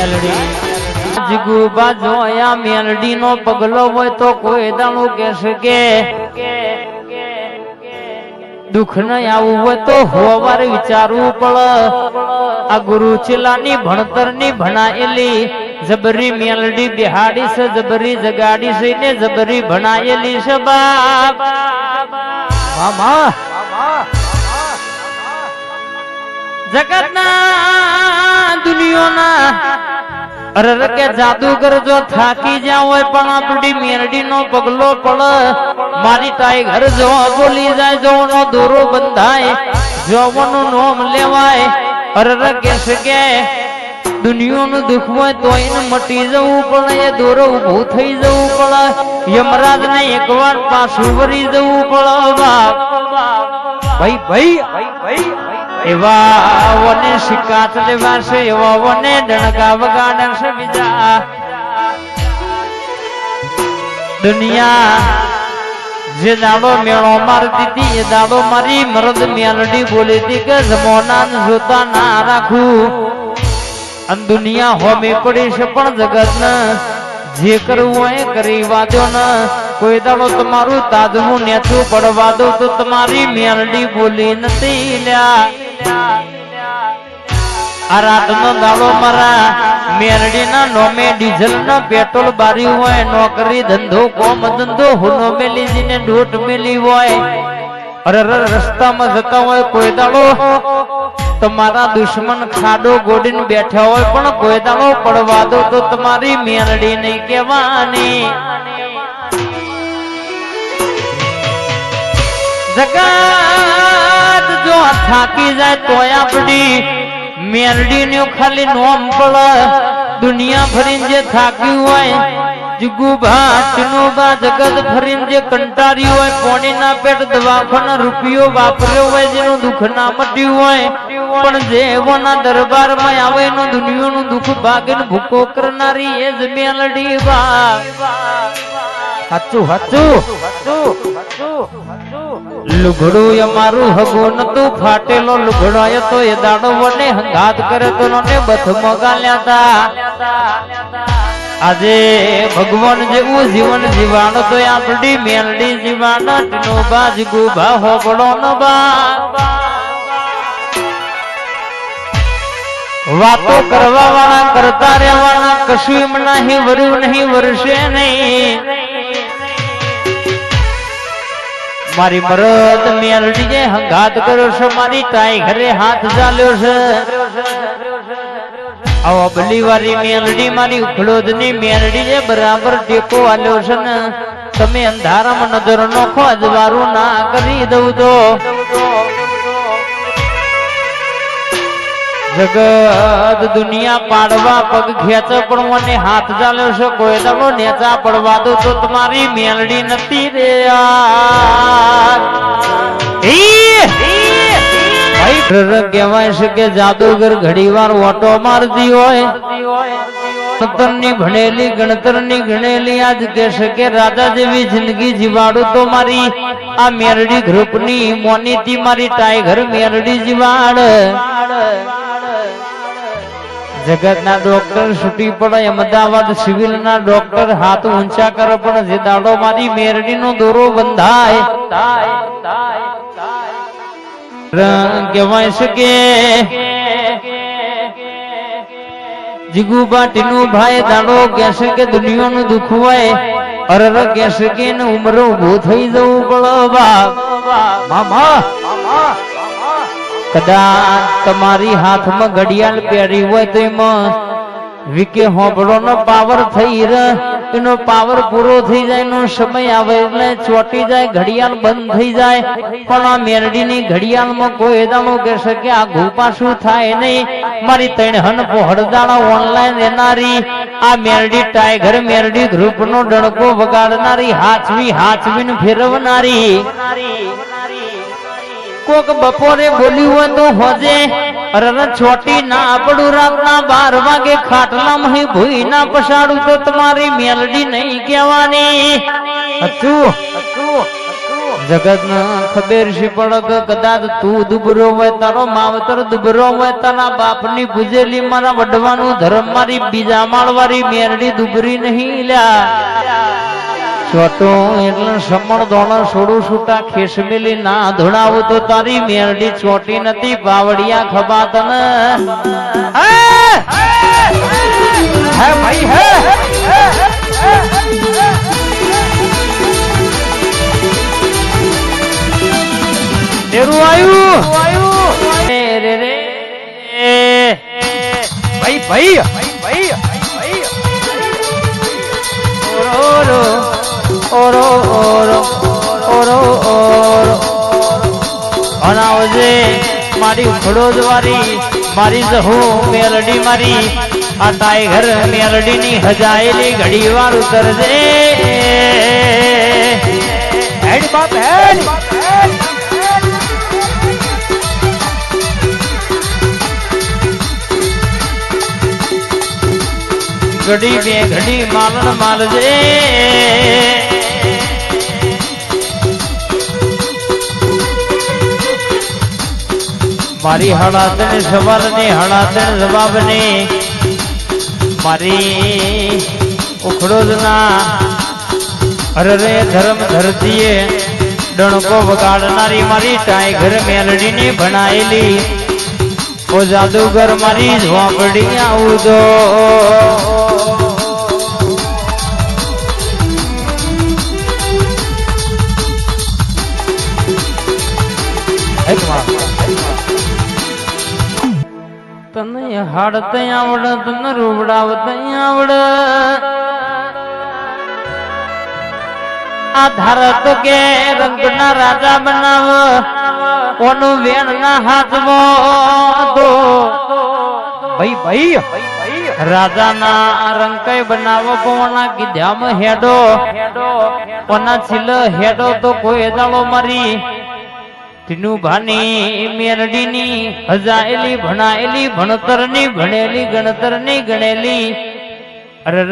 મેલડી. જીગુબા જોયા મેલડી નો પગલો હોય તો કોઈ દાણું કહેશે કે દુઃખ ન આવું હોય તો હોવાર વિચારવું પડે. આ ગુરુ ચેલાની ભણતરની ભણાયેલી જબરી મેલડી બિહાડી છે, જબરી જગાડી છે ને જબરી ભણાયેલી છે બાપ. જગતના દુનિયાના. અરે કે જાદુગર જો થાકી જ્યાં હોય પણ આપડી મેરડી નો પગલો પડ. મારી તાઈ ઘર જો બોલી જાય જો નો દોરો બંધાય. જોવાનું નોમ લેવાય. અરે કે છે કે દુનિયાનું દુઃખ હોય તો એને મટી જવું પડે. એ દોરો ઊભું થઈ જવું પડે. યમરાજ ને એકવાર પાછું વરી જવું પડે. ભાઈ ભાઈ ભાઈ. એવા વને શિકાત દેવાશે એવા વને ડણકા વગાડે બીજા. દુનિયા જે દાડો મેળો મારતી હતી એ દાડો મારી મરદ મેલડી બોલી હતી કે જમોના જોતા ના રાખું. અને દુનિયા હોમી પડી છે પણ જગત જે કરવું એ કરી વાદો ન. કોઈ દાડો તમારું તાજવું નેચું પડવા દો તો તમારી મેલડી બોલી નથી લ્યા. આ રાતનો દાડો મારા મેરડીના નોમે ડીઝલ નો પેટ્રોલ બારી હોય, નોકરી ધંધો, કોમ ધંધો, હુનો મેલી જીને ઢોટ મેલી હોય. અરે રસ્તામાં જતા હોય કોઈ દાડો. તમારા દુશ્મન ખાડો ગોડીને બેઠા હોય, પણ કોઈ દાડો પડવા દો તો તમારી મેરડી નહીં કહેવાની. જગત જો થાકી જાય તોય આપડી મેરડી નું ખાલી નોમ પડે દુનિયા ફરીને જે થાક્યું હોય જુગુભા ચુનુબા જગત ફરીને જે કંટાળ્યું હોય, પોણીના પેટ દવાખાના રૂપિયો વાપર્યો હોય, જેનું દુઃખ ના મટ્યું હોય, પણ જેવોના દરબાર દરબારમાં આવે એનું દુનિયાનું દુઃખ ભાગીને ભૂકો કરનારી એ જ મેલડી બા. હાચું હાચું, લુગડું અમારું હગો નતું, ફાટેલો લુગડાયો તો એ દાડો વને હંગાત કરે તો નને બથ મગાલ્યા તા આજે ભગવાન જેવું જીવન જીવાણો તો આપડી મેલડી જીવાણો, નો બાજ ગુભા હોબળો નો બા. વાતો કરવા વાળા કરતા રહેવાના, કશું એમ નહીં વર્યું નહીં, વરસે નહીં. મારી મરદ મેલડી હંગાત કર્યો છે, મારી તાઈ ઘરે હાથ ચાલ્યો છે. આવો બલી વારી મેલડી મારી ઉખલોદની મેલડી જે બરાબર ટેકો આલ્યો છે ને. તમે અંધારામાં નજર નોખો, અજવારું ના કરી દઉં તો. જગત દુનિયા પાડવા પગ ખેંચે, પણ મને હાથ ચાલ્યો છે. કોઈ દડો નેચા પડવા દો તો તમારી મેલડી નથી રે કહેવાય છે કે જાદુગર ઘડીવાર ઓટો મારતી હોય. ગણતરની ભણેલી, ગણતરની ગણેલી આજ કહેશે કે રાજા જેવી જિંદગી જીવાડું તો મારી. આ મેરડી ગ્રુપની મોનીતી મારી ટાઈગર મેરડી જીવાડ. જગતના ડોક્ટર છૂટી પડે, અમદાવાદ સિવિલ ના ડોક્ટર હાથ ઊંચા કરો, પણ જે દાડો મારી મેરડી નો દોરો બંધાય. કહેવાય છે કે જીગુબા ટીનુ ભાઈ દાડો કહેશે કે દુનિયાનું દુઃખ હોય અરર કહેશે કે ઉમર ઊભું થઈ જવું પડે. બાપ મામા કદાચ તમારી હાથમાં ઘડિયાળ પહેરી હોય તો એમાં વિકે હોબળો નો પાવર થઈ રહે, એનો પાવર પૂરો થઈ જાય, એનો સમય આવે એટલે ચોટી જાય, ઘડિયાળ બંધ થઈ જાય. પણ આ મેરડીની ઘડિયાળમાં કોઈ દાણો કહેશે કે આ ઘઉં શું થાય નહીં? મારી તણહન પહોળદાણા ઓનલાઈન લેનારી આ મેરડી ટાઈગર મેરડી ધ્રુપ નો ડણકો વગાડનારી, હાચવી, હાચવીને ફેરવનારી. કોક બપોરે બોલ્યું હોય તો હોજે. છોટી ના આપડું રાતના બાર વાગે ખાટલા મહી ભૂઈ ના પસાડું તો તમારી મેલડી નહીં કહેવાની. જગત ખબર છે પણ કદાચ તું દુબરો હોય, તારો માવતર દુબરો હોય, તારા બાપની પૂજેલી મારા વડવાનું ધર્મ મારી બીજા માળવારી મેરડી દુબરી નહીં લ્યા. ચોટો એટલે સમણ દોણ છોડું છૂટા ખેસમેલી ના ધોળાવું તો તારી મેરડી ચોટી નથી બાવડિયા ખબા તને. હે! ભાઈ હે! તેરું રે રે. ભાઈ ભાઈ! મારી ખડોદવારી મારી જહો મેલડી મારી, આ ટાઈગર મેલડી ની હજાયેલી ઘડી વાર ઉતરજે ઘડી બે ઘડી માલણ માલજે. મારી હળાતન સવાલને હળાતન જવાબને, મારી ઉખડોદના અરરે ધર્મ ધરતીએ ડણકો વગાડનારી મારી ટાઈગર મેલડીની ભણાયેલી. ઓ જાદુગર મારી ઝોપડી આવું તો તને હાડત આવડ તને રૂવડાવત આવડ. આ ધારત કે રંગના રાજા બનાવ કોનું વેણ ના હાથમો તો ભાઈ ભાઈ, રાજાના રંકઈ બનાવો, કોના કીધામ હેડો. કોના છીલ હેડો તો કોઈ દાળો મારી. ટીનુ ભાની, મેરડીની, હજાયેલી, ભણાયેલી, ભણતરની, ભણેલી, ગણતરની, ગણેલી. અરે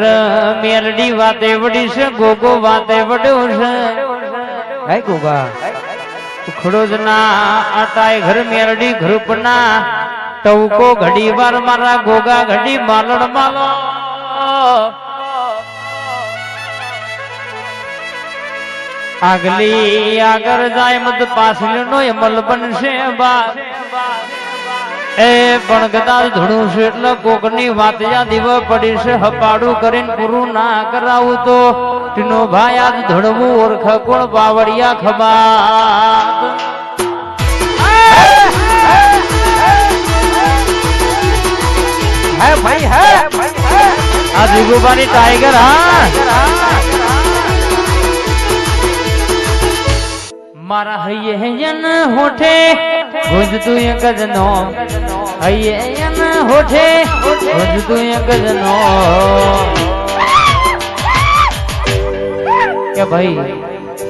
મેરડી વાતે વડી છે, ગોગો વાતે વડ્યો છે. હે ગોગા. ખડોદના આટાય ઘર મેરડી ગ્રુપના ટવકો ઘડી વાર મારા ગોગા ઘડી માલણ માલો. આગલી આગળ જાય મત પાછળ નો અમલ બનશે બાર. એ પણ કદાચ ધૂણું છે એટલે કોકની વાત યાદ પડી છે, હપાડું કરીને પૂરું ના કરાવું તો ટીનો ભાઈ આજ ધડવું ઓળખ કોણ બાવળિયા ખબા હે ભાઈ, હે. આ જીગુબાની ટાઈગર હા. મારા હૈયે હૈયન હોઠે ગુંજતું એક જ હૈયે હૈયન હોઠે ગુંજતું એક જ નો કે ભાઈ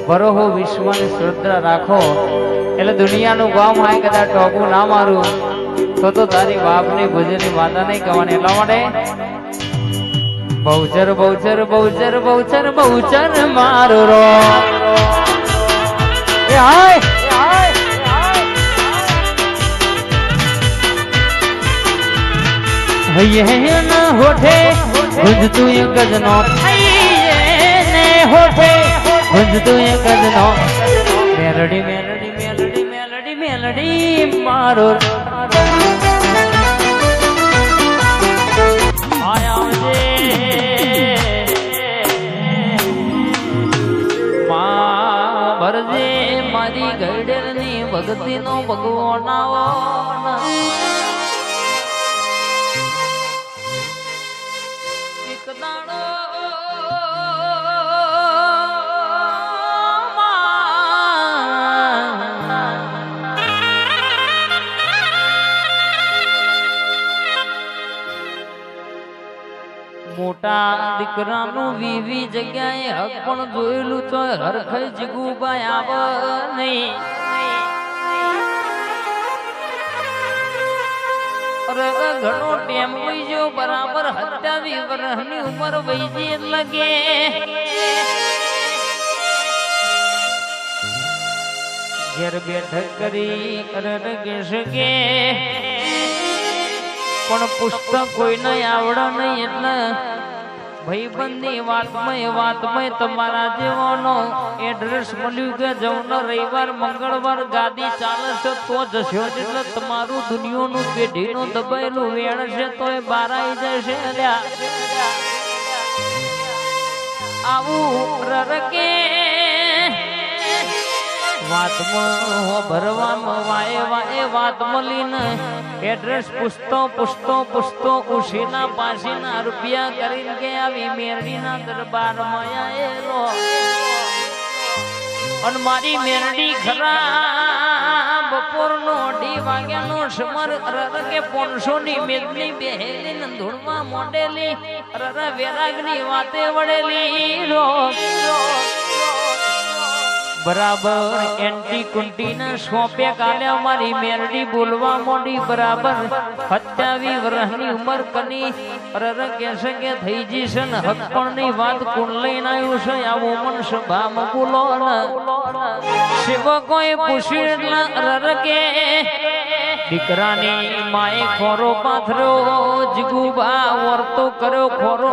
બરોહો વિશ્વની શ્રદ્ધા રાખો, એટલે દુનિયાનું ગામ હોય કદાચ ટોકું ના મારું, તો તો તારી બાપની ભુજની માતા નહીં કહેવાની. એટલા માટે બહુચર બહુચર બહુચર બહુચર બહુચર મારો રો. એ હાય! હૈયે હોઠે ગુંજતું એક જ નો. હૈયે હોઠે ગુંજતું એક જ નો. મેલડી મેલડી મેલડી મેલડી મેલડી, મારો એક દાડો માં. મોટા દીકરાનું વિવી જગ્યાએ હક પણ જોયેલું તો હરખઈ જીગુબાઈ આવ નહીં. અરે ઘણો ટેમ ગયો બરાબર હત્યાવી વર્ષની ઉંમર ગઈ લગે. ઘેર બેઠક કરી રરગે શકે પણ પુસ્તક કોઈને આવડે નહીં એટલે ભાઈબંધની વાતમાં વાતમાં તમારા જેવાનો એડ્રેસ મળ્યું કે જવનો રવિવાર, મંગળવાર ગાદી ચાલે છે, તો જશો એટલે તમારું દુનિયાનું પેઢીનું દબાયેલું વેણ છે તો એ બાર આવી જશે આવું રરકે વાતમાં ભરવામાં વાય વાએ વાત મળીને એડ્રેસ પૂછતો પૂછતો પૂછતો ઉશીના પાસીના રૂપિયા કરીને કે આવી મેરડીના દરબારમાં આયેલો. અને મારી મેરડી ખરા બપોરનો અઢી વાગ્યાનો સમર રર કે પોનસો ની મેદની બેહેલી ધૂળમાં મોડેલી રર વેરાગની વાતે વળેલી રો બરાબર. એન્ટી કુંટી ને સોંપે કાલે અમારી મેરડી બોલવા મોડી, બરાબર. સત્યાવી વર્ષની ઉંમર કની રર કેસે કે થઈ હક પણ ની વાત કોણ લઈને આવ્યું છે? આવું મન સભામાં બોલો સેવકોએ પૂછ્યું એટલે રર કે દીકરાની માએ ખોરો પાથરો જીગુબા વર્તો કર્યો ખોરો.